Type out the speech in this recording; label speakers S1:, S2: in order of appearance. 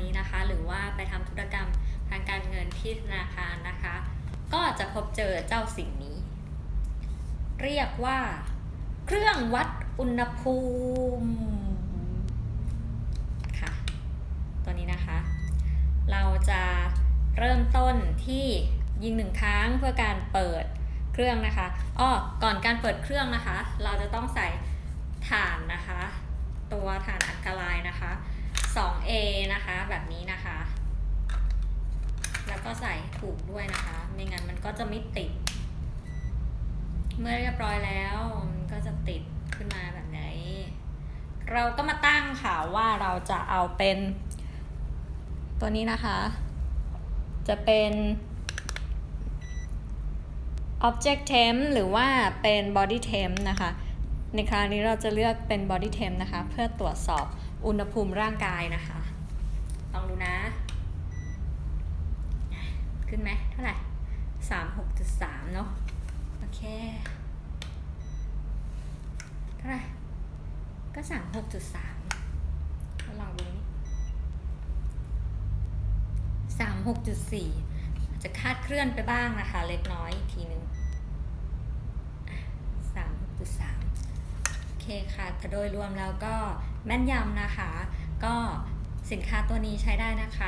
S1: นี้นะคะ หรือว่าไปทำธุรกรรมทางการเงินที่ธนาคารนะคะ ก็จะพบเจอเจ้าสิ่งนี้ เรียกว่า เครื่องวัดอุณหภูมิค่ะตัวนี้นะคะ เราจะเริ่มต้นที่ยิงหนึ่งครั้งเพื่อการเปิดเครื่องนะคะอ้อก่อนการเปิดเครื่องนะคะ เราจะต้องใส่ถ่านนะคะ ตัวถ่านอัลกาไลนะคะ 2A นะคะแบบนี้นะคะ แล้วก็ใส่ถูกด้วยนะคะ ไม่งั้นมันก็จะไม่ติด เมื่อเรียบร้อยแล้วมันก็จะติดขึ้นมาแบบนี้เราก็มาตั้งค่ะว่าเราจะเอาเป็น ตัวนี้นะคะ จะเป็น object temp หรือว่าเป็น body temp นะคะ ในคราวนี้เราจะเลือกเป็น body temp นะคะ เพื่อตรวจสอบ อุณหภูมิร่างกายนะคะ ลองดูนะ ขึ้นไหมเท่าไหร่สามหกจุดสามเนาะ โอเค เท่าไหร่ ก็สามหกจุดสามลองดูนี่สามหกจุดสี่จจะคาดเคลื่อนไปบ้างนะคะ เล็กน้อยอีกทีนึงสามหกจุดสามโอเคค่ะแต่โดยรวมแล้วก็แม่นยำนะคะ ก็สินค้าตัวนี้ใช้ได้นะคะ